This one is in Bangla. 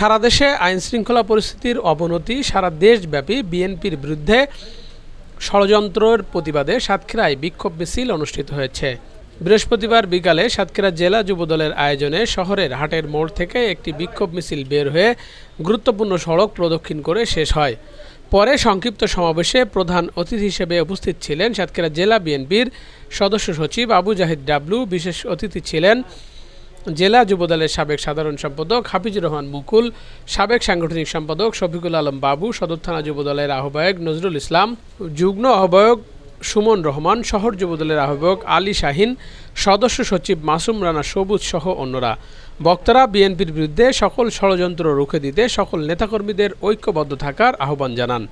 সারা দেশে আইনশৃঙ্খলা পরিস্থিতির অবনতি, সারা দেশব্যাপী বিএনপির বিরুদ্ধে ষড়যন্ত্রের প্রতিবাদে সাতক্ষীরায় বিক্ষোভ মিছিল অনুষ্ঠিত হয়েছে। বৃহস্পতিবার বিকালে সাতক্ষীরা জেলা যুবদলের আয়োজনে শহরের হাটের মোড় থেকে একটি বিক্ষোভ মিছিল বের হয়ে গুরুত্বপূর্ণ সড়ক প্রদক্ষিণ করে শেষ হয়। পরে সংক্ষিপ্ত সমাবেশে প্রধান অতিথি হিসেবে উপস্থিত ছিলেন সাতক্ষীরা জেলা বিএনপির সদস্য সচিব আবু জাহিদ ডাবলু। বিশেষ অতিথি ছিলেন জেলা যুবদলের সাবেক সাধারণ সম্পাদক হাফিজুর রহমান মুকুল, সাবেক সাংগঠনিক সম্পাদক শফিকুল আলম বাবু, সদর থানা যুবদলের আহ্বায়ক নজরুল ইসলাম, যুগ্ম আহ্বায়ক সুমন রহমান, শহর যুবদলের আহ্বায়ক আলী শাহিন, সদস্য সচিব মাসুম রানা সবুজ সহ অন্যরা। বক্তারা বিএনপির বিরুদ্ধে সকল ষড়যন্ত্র রুখে দিতে সকল নেতাকর্মীদের ঐক্যবদ্ধ থাকার আহ্বান জানান।